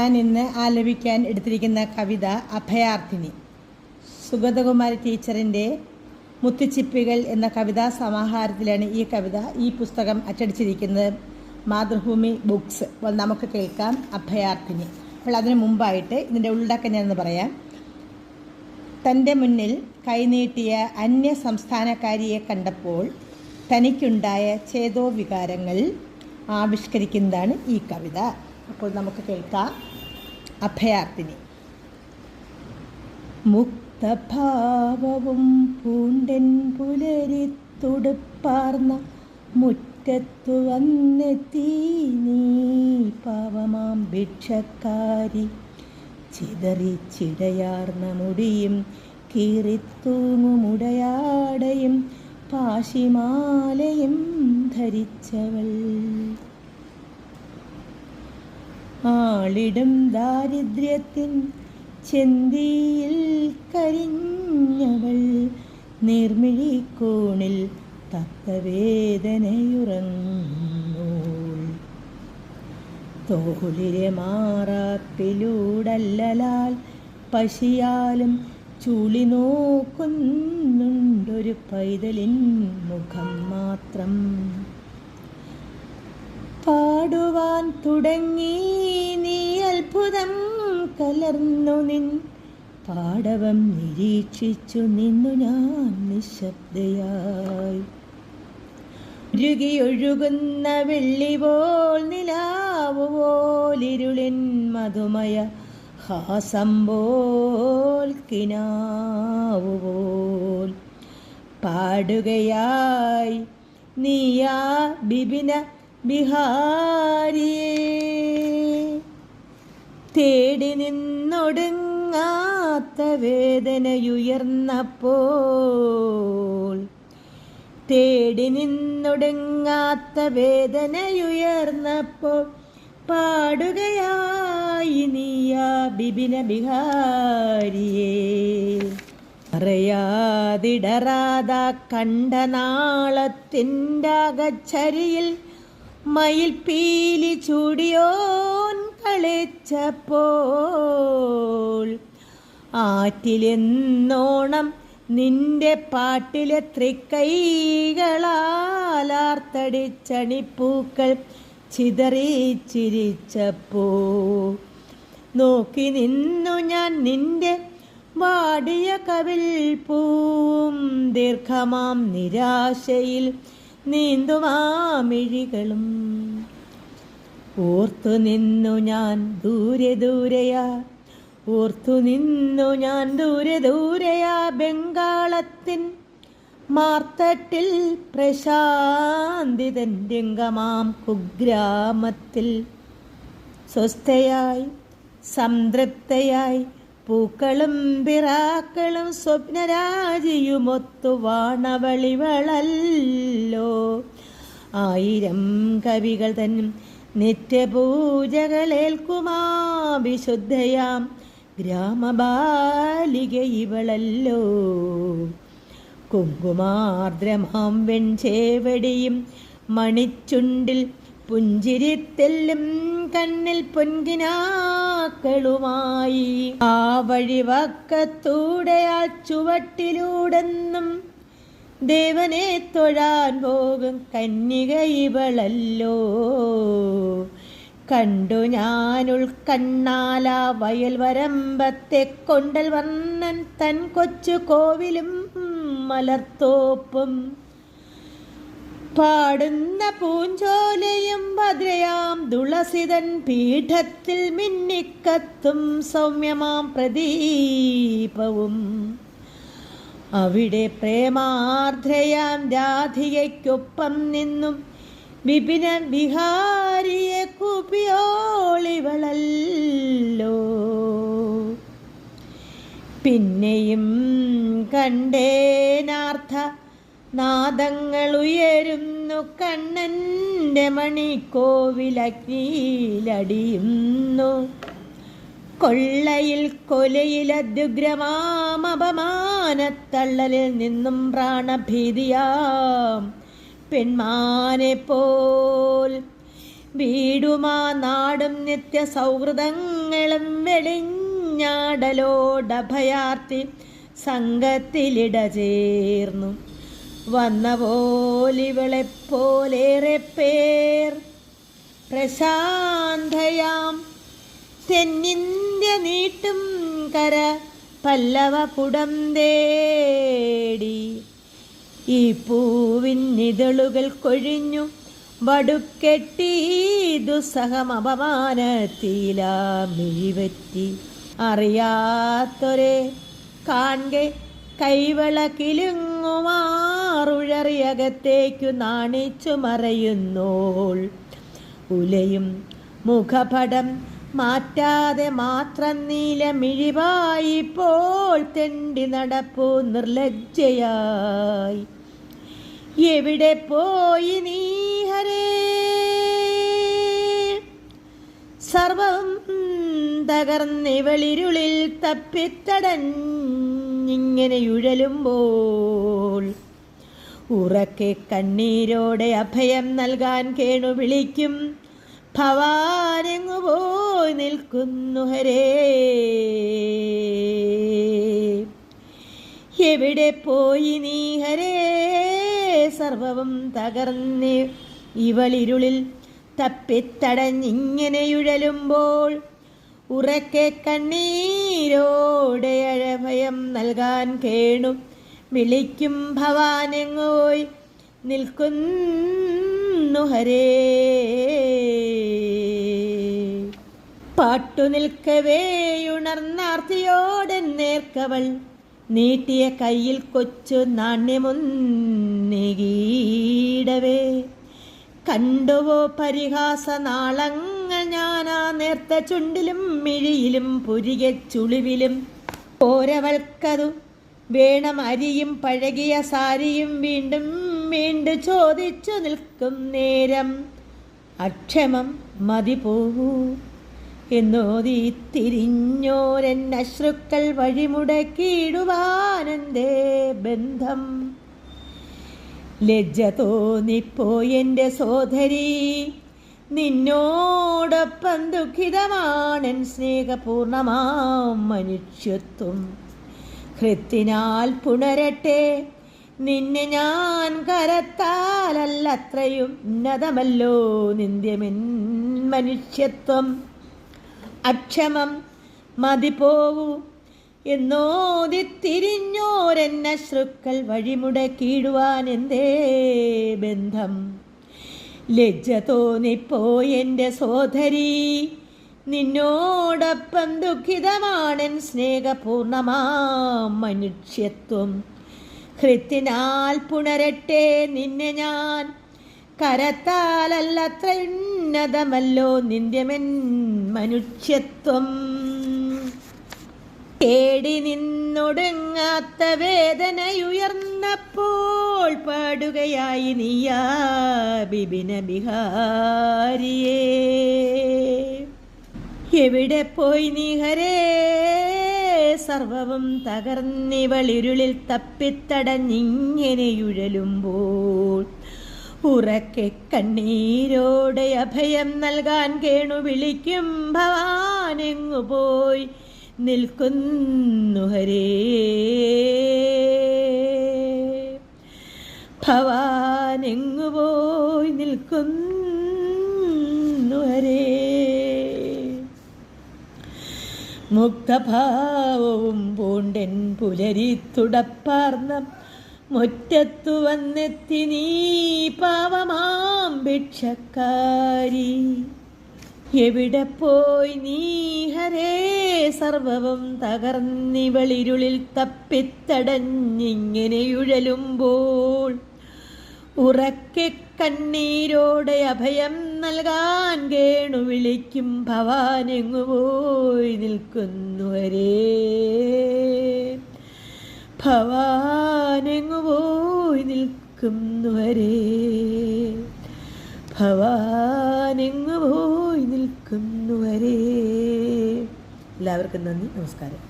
ഞാൻ ഇന്ന് ആലപിക്കാൻ എടുത്തിരിക്കുന്ന കവിത അഭയാർത്ഥിനി. സുഗതകുമാരി ടീച്ചറിന്റെ മുത്തുച്ചിപ്പികൾ എന്ന കവിതാ സമാഹാരത്തിലാണ് ഈ കവിത ഈ പുസ്തകം അച്ചടിച്ചിരിക്കുന്നത്. മാതൃഭൂമി ബുക്സ്. നമുക്ക് കേൾക്കാം അഭയാർത്ഥിനി. അപ്പോൾ അതിന് മുമ്പായിട്ട് ഇതിന്റെ ഉള്ളടക്കം ഞാനൊന്ന് പറയാം. തന്റെ മുന്നിൽ കൈനീട്ടിയ അന്യ സംസ്ഥാനക്കാരിയെ കണ്ടപ്പോൾ തനിക്കുണ്ടായ ചേതോ വികാരങ്ങൾ ആവിഷ്കരിക്കുന്നതാണ് ഈ കവിത. അപ്പോൾ നമുക്ക് കേൾക്കാം. അഭയാർത്ഥിനി. മുക്തഭാവവും പൂണ്ടൻ പുലരി തുടുപ്പാർന്ന മുറ്റത്തു വന്നെത്തി നീ പാവമാം ഭിക്ഷക്കാരി. ചിതറി ചിടയാർന്ന മുടിയും കീറിത്തൂങ്ങുമുടയാടയും പാശിമാലയും ധരിച്ചവൾ. ആളിടും ദാരിദ്ര്യത്തിൻ ചെന്തിയിൽ കരിഞ്ഞവൾ നിർമിഴിക്കോണിൽ തക്കവേദനയുറങ്ങോൾ തോളിലെ മാറാപ്പിലൂടല്ലാൽ പശിയാലും ചൂളി നോക്കുന്നുണ്ടൊരു പൈതലിൻ മുഖം മാത്രം. പാടുവാൻ തുടങ്ങി. നീ അത്ഭുതം കലർന്നു നിൻ പാടവം നിരീക്ഷിച്ചു നിന്നു ഞാൻ നിശബ്ദയായി. ഉരുകിയൊഴുകുന്ന വെള്ളി പോൽ നിലാവ് പോലിരുളിൻ മധുമയ ഹാസം പോൽ കിനാവുപോൽ. പാടുകയായി നീയാ ബിബിന ബിഹാരിയേ തേടി നിന്നൊടുങ്ങാത്ത വേദനയുയർന്നപ്പോൾ തേടി നിന്നൊടുങ്ങാത്ത വേദനയുയർന്നപ്പോൾ പാടുകയായി നീയാ ബിബിന ബിഹാരിയെ. അറിയാതിടറാത കണ്ട നാളത്തിന്റെ അകച്ചരിയിൽ മയിൽ പീലി ചൂടിയോൻ കളിച്ചപ്പോൾ ആറ്റിലെന്നോണം നിന്റെ പാട്ടിലെ തൃക്കൈകളാലാർത്തടിച്ചണിപ്പൂക്കൾ ചിതറി ചിരിച്ചപ്പോ. നോക്കി നിന്നു ഞാൻ നിന്റെ വാടിയ കവിൽ പൂവും ദീർഘമാം നിരാശയിൽ നീന്തുമാമിഴികളും ഓർത്തു നിന്നു ഞാൻ ദൂരെ ദൂരെയാ. ഓർത്തു നിന്നു ഞാൻ ദൂരെ ദൂരെയാ ബംഗാളത്തിൻ മാർത്തട്ടിൽ പ്രശാന്തിതൻ രംഗമാം കുഗ്രാമത്തിൽ. സ്വസ്ഥയായി സംതൃപ്തയായി പൂക്കളും പിറാക്കളും സ്വപ്നരാജിയുമൊത്തു വാണവളിവളല്ലോ ആയിരം കവികൾ തൻ നിത്യപൂജകളേൽക്കുമാ. വിശുദ്ധയാം ഗ്രാമബാലിക ഇവളല്ലോ. കുങ്കുമാർദ്രമാം വെൺചേവടിയും മണിച്ചുണ്ടിൽ പുഞ്ചിരിത്തെല്ലും കണ്ണിൽ പൊൻകിനാക്കളുമായി. ആ വഴിവക്കത്തൂടെ ആ ചുവട്ടിലൂടെന്നും ദേവനെ തൊഴാൻ പോകും കന്യക ഇവളല്ലോ കണ്ടു ഞാൻ കണ്ണാല വയൽ വരമ്പത്തെ കൊണ്ടൽ വർണൻ തൻ കൊച്ചു കോവിലും മലർത്തോപ്പും. പാടുന്ന പൂഞ്ചോലയും ഭദ്രയാം തുളസിതൻ പീഠത്തിൽ മിന്നിക്കത്തും സൗമ്യമാം പ്രദീപവും. അവിടെ പ്രേമാർദ്രയാം രാധികയ്ക്കൊപ്പം നിന്നും വിപിന വിഹാരിയെ കുപിയോളിവളല്ലോ പിന്നെയും കണ്ടേനാർത്ഥ നാദങ്ങൾ ഉയരുന്നു കണ്ണന്റെ മണിക്കോവിലക്കീലടിയുന്നു. കൊള്ളയിൽ കൊലയിൽ അത്യുഗ്രമാം അപമാനത്തള്ളലിൽ നിന്നും പ്രാണഭീതിയാം. പെൺമാനെ പോൽ വീടുമാ നാടും നിത്യ സൗഹൃദങ്ങളും വെളിഞ്ഞാടലോടഭയാർത്തി സംഘത്തിലിട ചേർന്നു വന്ന പോലിവളെപ്പോലേറെ പേർ പ്രശാന്തയാം തെന്നിന്ത്യ നീട്ടും കര പല്ലവ കുടം തേടി. ഈ പൂവിൻ നിതളുകൾ കൊഴിഞ്ഞു വടുക്കെട്ടി ദുസ്സഹം അപമാനത്തിലാമിഴിവറ്റി അറിയാത്തൊരേ കാൺകെ കൈവള കിലുങ്ങുമാറുഴറിയകത്തേക്കു നാണിച്ചു മറയുന്നോൾ. ഉലയും മുഖപടം മാറ്റാതെ മാത്രം നീല പോൾ തെണ്ടി നടപ്പു നിർലജ്ജയായി. എവിടെ പോയി നീഹരേ സർവം തകർന്നിവളിരുളിൽ തപ്പിത്തടഞ്ഞിങ്ങനെയുഴലുമ്പോൾ ഉറക്കെ കണ്ണീരോടെ അഭയം നൽകാൻ കേണു വിളിക്കും. ഭവാനെങ്ങു നിൽക്കുന്നു ഹരേ. എവിടെ പോയി നീ ഹരേ? സർവവും തകർന്ന് ഇവളിരുളിൽ തപ്പിത്തടഞ്ഞിങ്ങനെയുഴലുമ്പോൾ ഉറക്കെ കണ്ണീരോടെ അഴഭയം നൽകാൻ കേണു വിളിക്കും ഭവാനെങ്ങോയ്? നിൽക്കുന്നു ഹരേ. പാട്ടു നിൽക്കവേയുണർന്നാർത്തിയോടെ നേർക്കവൾ നീട്ടിയ കയ്യിൽ കൊച്ചു നാണ്യമൊന്നിടവേ കണ്ടുവോ പരിഹാസ നാളങ്ങൾ ഞാനാ നേർത്ത ചുണ്ടിലും മിഴിയിലും പുരികെ ചുളിവിലും. ഓരവൾക്കതു വേണം അരിയും പഴകിയ സാരിയും വീണ്ടും വീണ്ടും ചോദിച്ചു നിൽക്കും നേരം. അക്ഷമം മതി പോകൂ എന്നോതി തിരിഞ്ഞോരൻ അശ്രുക്കൾ വഴിമുടക്കിയിടുവാനെന്തേ ബന്ധം? ലജ്ജ തോന്നിപ്പോയെന്റെ സോദരി നിന്നോടൊപ്പം ദുഃഖിതമാണൻ സ്നേഹപൂർണമാം മനുഷ്യത്വം. ഹൃത്തിനാൽ പുണരട്ടെ. നിന്നെ ഞാൻ കരത്താലല്ലത്രയും ഉന്നതമല്ലോ നിന്ദ്യമെൻ മനുഷ്യത്വം. അക്ഷമം മതി പോകൂ എന്നോതി തിരിഞ്ഞോരെന്നശ്രുക്കൾ വഴിമുടക്കിയിടുവാൻ എന്തേ ബന്ധം? ലജ്ജ തോന്നിപ്പോയെന്റെ സോദരി. നിന്നോടൊപ്പം ദുഃഖിതമാണൻ സ്നേഹപൂർണമാം മനുഷ്യത്വം. ഹൃത്തിനാൽ പുണരട്ടെ നിന്നെ ഞാൻ. കരത്താലല്ലത്ര ഉന്നതമല്ലോ നിന്ദ്യമെൻ മനുഷ്യത്വം. തേടി നിന്നൊടുങ്ങാത്ത വേദനയുയർന്നപ്പോൾ പാടുകയായി നീയാ ബിബിന ബിഹാരിയേ എവിടെ പോയി നീ ഹരേ സർവവും തകർന്നിവളിരുളിൽ തപ്പിത്തടഞ്ഞിങ്ങനെയുഴലുമ്പോൾ ഉറക്കെ കണ്ണീരോടെ അഭയം നൽകാൻ കേണു വിളിക്കും. ഭവാനെങ്ങു പോയി നിൽക്കുന്നു ഹരേ? ഭവാനെങ്ങു പോയി നിൽക്കുന്നു ഹരേ? മുക്തഭാവവും പൂണ്ടൻ പുലരി തുടപ്പാർന്ന മുറ്റത്തു വന്നെത്തി നീ പാവമാം ഭിക്ഷക്കാരി. എവിടെ പോയി നീ ഹരേ? സർവവും തകർന്നിവളിരുളിൽ തപ്പിത്തടഞ്ഞിങ്ങനെയുഴലുമ്പോൾ ഉറക്കെ കണ്ണീരോടെ അഭയം നൽകാൻ കേണു വിളിക്കും ഭവാനെങ്ങു പോയി നിൽക്കുന്നുവരേ ഭവാനെങ്ങു പോയി നിൽക്കുന്നുവരേ ഭവാനെങ്ങു പോയി നിൽക്കുന്നുവരേ എല്ലാവർക്കും നന്ദി നമസ്കാരം.